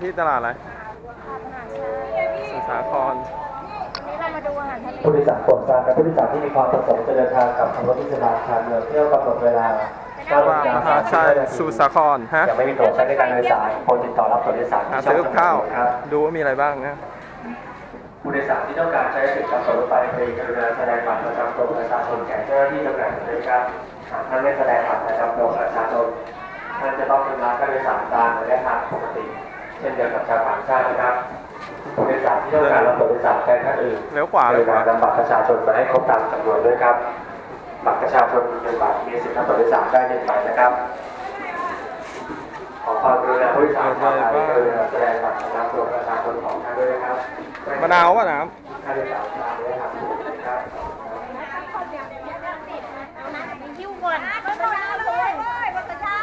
ที่ตลาดอะไรสุสาครวันนี้เรามาดูอาหารทะเลผู้โดยสารโปรดทราบครับผู้โดยสารที่มีความประสงค์จะเดินทางกับทางรถที่สถาคารเรือเที่ยวกำหนดเวลาว่างมหาชัยสุสาครฮะยังไม่มีตั๋วใช้ในการโดยสารโปรดติดต่อรับตั๋วโดยสารหาที่ซื้อกับข้าวครับดูว่ามีอะไรบ้างนะผู้โดยสารที่ต้องการใช้สิทธิ์รับตั๋วรถไฟฟรีกรุณาแสดงบัตรประจำตัวประชาชนแก่เจ้าหน้าที่จำหน่ายตั๋วด้วยครับหากท่านไม่แสดงบัตรประจำตัวประชาชนท่านจะต้องชำระค่าโดยสารตามระยะทางปกติ เช่นเดียวกับชาวต่างชาตินะครับผู้โดยสารที่ต้องการรับตั๋วโดยสารแทนท่านอื่นเลี้ยวขวาเลี้ยวขวานำบัตรประชาชนมาให้ครบตามจำนวนด้วยครับ บัตรประชาชนมีหนึ่งใบมีสิทธิ์รับบัตรโดยสารได้หนึ่งใบนะครับ ขอความกรุณาผู้โดยสารทางไทยกรุณาแสดงบัตรประจำตัวประชาชนของท่านด้วยนะครับมะนาวป่ะน้ค่าโดยสารตามระยะทางปกติครับ คิวก่อนก็ต้องเลยวัตเจ้า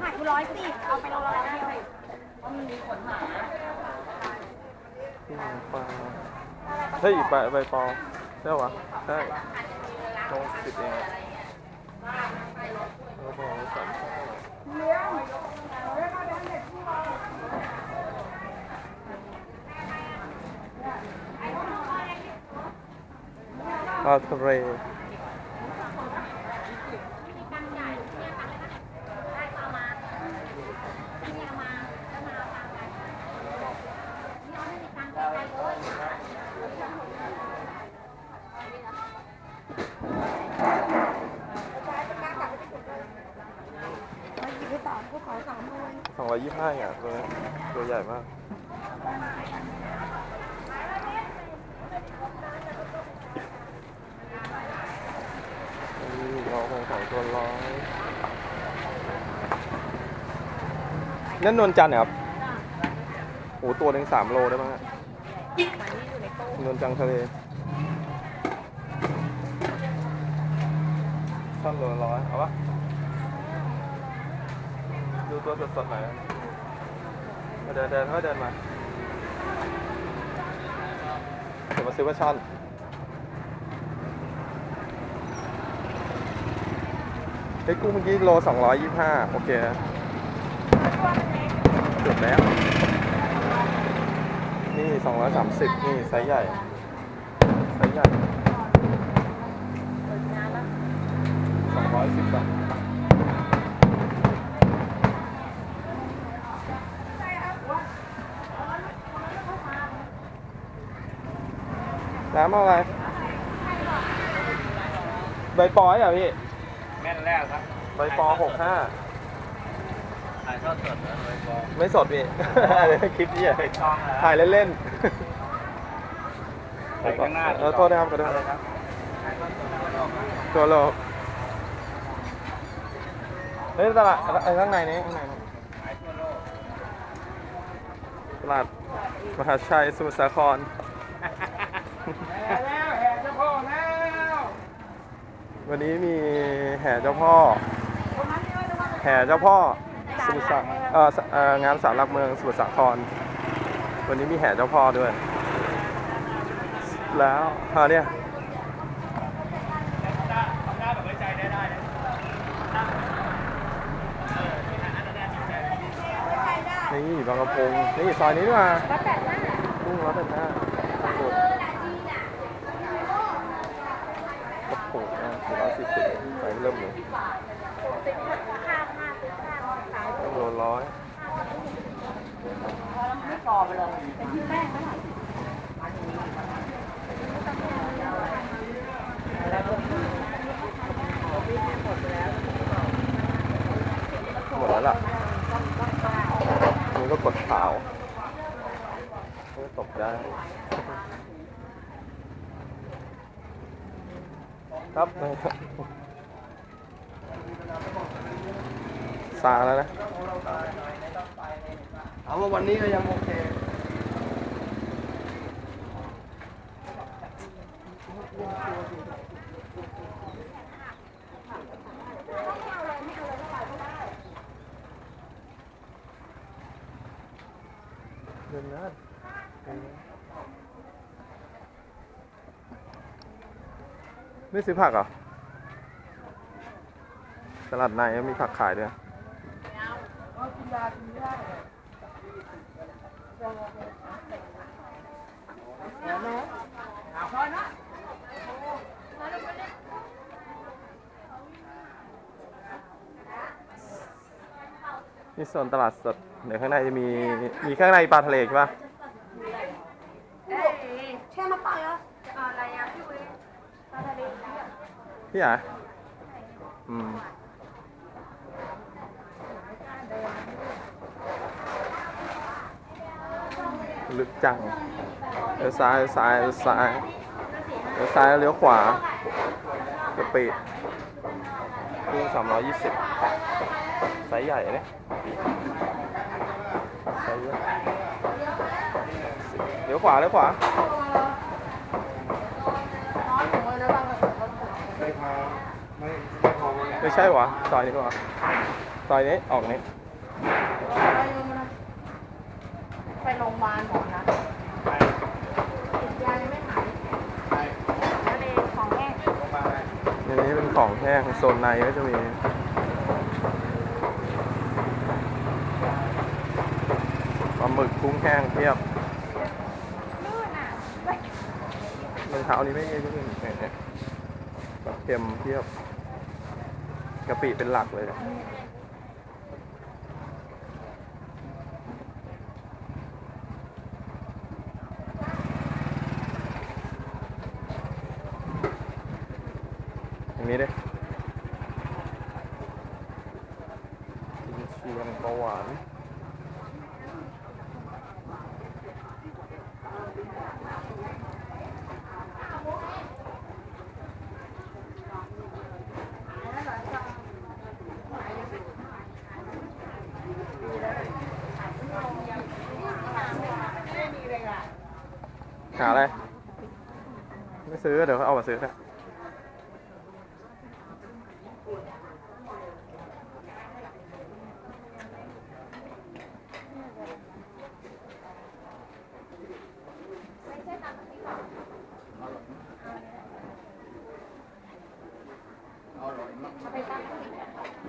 ขายกูร้อยสิบเอาไปโลละร้อยเดียวำอืมปลา เฮ้ยใบใบปอใช่ปะใช่ตรงสิบเองอะแล้วบอกว่าสามสิบปลาทะเล สองร้อยยี่สิบห้าอะตัวนี้ตัวใหญ่มากนี่เราคงสองตัวร้อยนั่นนวลจันทร์เหรอครับโอ้ตัวหนึ่งสามโลได้มั้งอะนวลจันทร์ทะเลช่อนโลร้อยเอาปะ ตัวสดๆหน่อยมาเดินเดินค่อยเดินมาเดี๋ยวมาซื้อปลาช่อนเฮ้ยกุ้งเมื่อกี้โลสองร้อยยี่ห้าโอเคนะจบแล้ว นี่สองร้อยสามสิบนี่ไซส์ใหญ่ไซส์ใหญ่สองร้อยสิบบาท น้ำเอาอะไร ใบปอยอะพี่ แม่นแรกครับใบปอหกห้าถ่ายทอดสดเหรอใบปอไม่สดพี่ คลิปนี้อะช่องนะถ่ายเล่นใส่ข้างหน้าๆเออโทษนะครับขอโทษนะครับ ตัวโลเฮ้ยตลาดไอ้ข้างในนี้ข้างในนี้ตลาดมหาชัยสมุทรสาคร แล้วแห่เจ้าพ่อแล้ว วันนี้มีแห่เจ้าพ่อ แห่เจ้าพ่อสมุทรสาเอ่อสเอ่องานสารหลักเมืองสมุทรสาคร วันนี้มีแห่เจ้าพ่อด้วย แล้วอ่าเนี่ยนี่บางกระพงนี่ซอยนี้ด้วยมากุ้งร้อยแปดห้าโอ้โหโอ้โห ร้อยสี่สิบไปเริ่มเลยต้องโลร้อยหมดแล้วล่ะมันก็กดขาวมันก็ตกได้ ครับซาแล้วนะ เอาว่าวันนี้ก็ยังโอเคเดินนะเดินนะ ไม่ซื้อผักเหรอ ตลาดในมีผักขายด้วยนี่โซนตลาดสด เดี๋ยวข้างในจะมี มีข้างในปลาทะเลใช่ปะ แช่มาต่อยเหรออะไรอะพี่เว้ยปลาทะเลเนี่ย พี่อะอืมลึกจังเลี้ยวซ้ายเสียวซ้ายเสียวซ้ายเลี้ยวซ้ายเลี้ยวขวากะปิกุ้งสามร้อยยี่สิบไซส์ใหญ่เนี่ยไซส์ใหญ่เลี้ยวขวาเลี้ยวขวา ไม่พอ ไม่ไม่พอเลยไม่ใช่หวะซอยนี้ปะวะซอยนี้ออกนี้ไปโรงพยาบาลหมอนะไปติดยายังไม่หายไปทะเลของแห้งลงมาไปในนี้เป็นของแห้งโซนในก็จะมีปลาหมึกกุ้งแห้งเพียบลื่นอะรองเท้านี้ไม่เยอะขึ้นเนี่ยปลาเค็มเพียบ กะปิเป็นหลักเลย อย่างนี้ดิกินเชียงปลาหวาน หาอะไร ไม่ซื้อ เดี๋ยวเขาเอามาซื้อนะ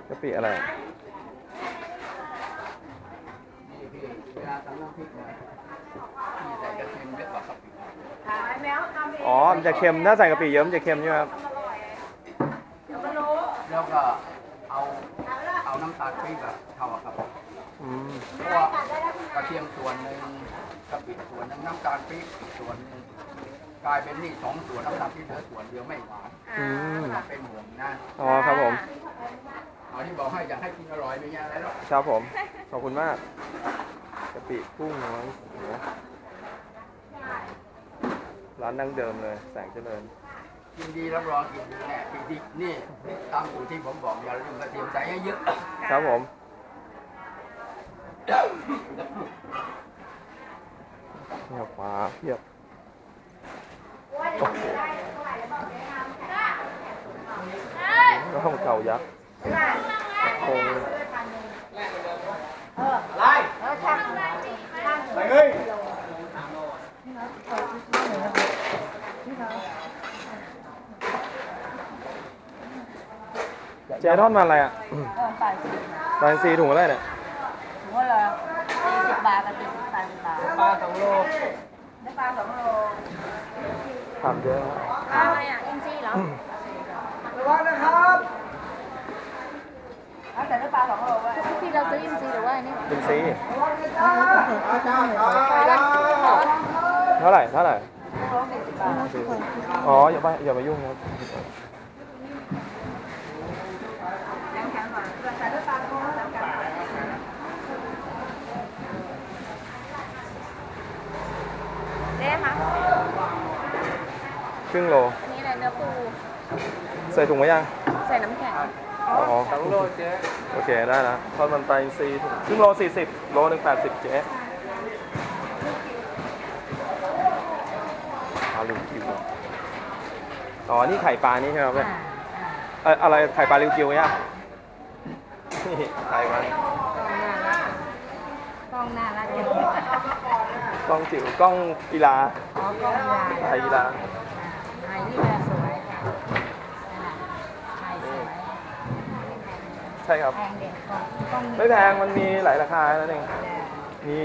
กะปิอะไร นี่พี่ เวลาตำน้ำพริกนะพี่ใส่กระเทียมเยอะกว่ากะปิขายแมวทำเองอ๋อ มันจะเค็ม ถ้าใส่กะปิเยอะมันจะเค็มใช่ไหมครับเดี๋ยวก็รู้แล้วก็เอา เอาน้ำตาลปี๊บอะเข้าอะครับอืม เพราะว่ากระเทียมส่วนหนึ่งกะปิส่วนหนึ่งน้ำตาลปี๊บอีกส่วนหนึ่งกลายเป็นนี่สองส่วนน้ำตาลปี๊บเหลือส่วนเดียวไม่หวานอืมมันเป็นห่วงนะอ๋อครับผม เอาที่บอกให้อยากให้กินอร่อยไม่ยากอะไรหรอกครับผม ขอบคุณมาก กะปิกุ้งน้อยโอ้โหร้านดั้งเดิมเลยแสงเจริญ กินดีรับรองกินดีแน่กินดีนี่ตามสูตรที่ผมบอกอย่าลืมกระเทียมใส่ให้เยอะครับผม เนี่ยปลาเพียบโอ้โหแล้วของเก่ายักษ์คงไร เออช่างช่างไปเฮ้ยเจ๊ทอดมันอะไรอะเออป่ายสิปลาอินทรีถุงอะไรเนี่ยหัวละสี่สิบบาทกับสี่สิบสามสิบบาทปลาสองโลได้ปลาสองโลถามเยอะนะปลาอะไรอะอินซีเหรอ ระวังนะครับเอา แต่ได้ปลาสองโลไว้ที่เราซื้ออินซีหรือว่าอันนี้อินทรีอาจารย์ครับเท่าไหร่เท่าไหร่โลสี่สิบบาทอ๋ออย่าไปอย่ามายุ่งครับแข็งแข็งก่อนใส่ด้วยปลาโลแล้วกันเจ๊คะครึ่งโลอันนี้อะไรเนื้อปู ใส่ถุงไว้ยังใส่น้ำแข็ง อ๋อสองโลเจ๊โอเคได้แล้วทอดมันปลาอินทรีถุงครึ่งโลสี่สิบโลหนึ่งแปดสิบเจ๊เอาลิวกิวอ๋อ นี่ไข่ปลานี่ใช่ไหมครับเนี่ยเอ่ออะไรไข่ปลาลิวกิวเนี่ยนี่ไข่มันกล้องน่ารักจังกล้องจิ๋วกล้องกีฬาอ๋อกล้องใหญ่ไทยกีฬาไทยนี่แหละสวยค่ะนั่นน่ะไทยสวย ไท ช่ครับ แพงเด็กของต้องมีไม่แพงมันมีหลายราคานั่นเองมี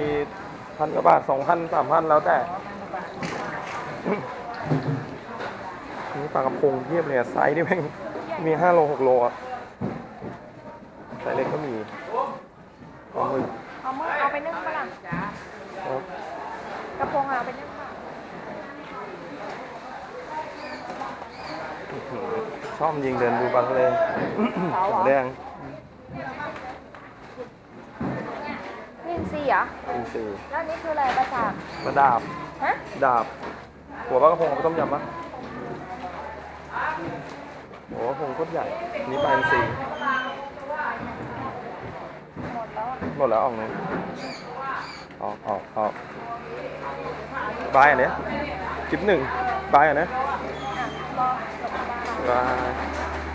พันกว่าบาทสองพันสามพันแล้วแต่นี่ปลากระพงเทียบเลยอะไซส์นี่แม่งมีห้าโลหกโลอะไซส์เล็กก็มีปลาหมึกเอามือเอาไปนึ่งปะล่ะครับกระพงเอาไปนึ่งปะอื้อหือชอบยิงเดินดูปลาทะเล เสาเหรหัอวแดง นินซี เหรออินทรีแล้วอันนี้คืออะไรปลาสากมาดาบ ฮะดาบ หัวปลากระพงเอาไปต้มยำปะหัวปลากระพงโคตรใหญ่ นี่ปลาอินทรีหมดแล้วอะหมดแล้วออกเลยออกออกออกบายอันเนี้ยคลิปหนึ่งบายอันเนี้ยอะรอจบบ้าน บาย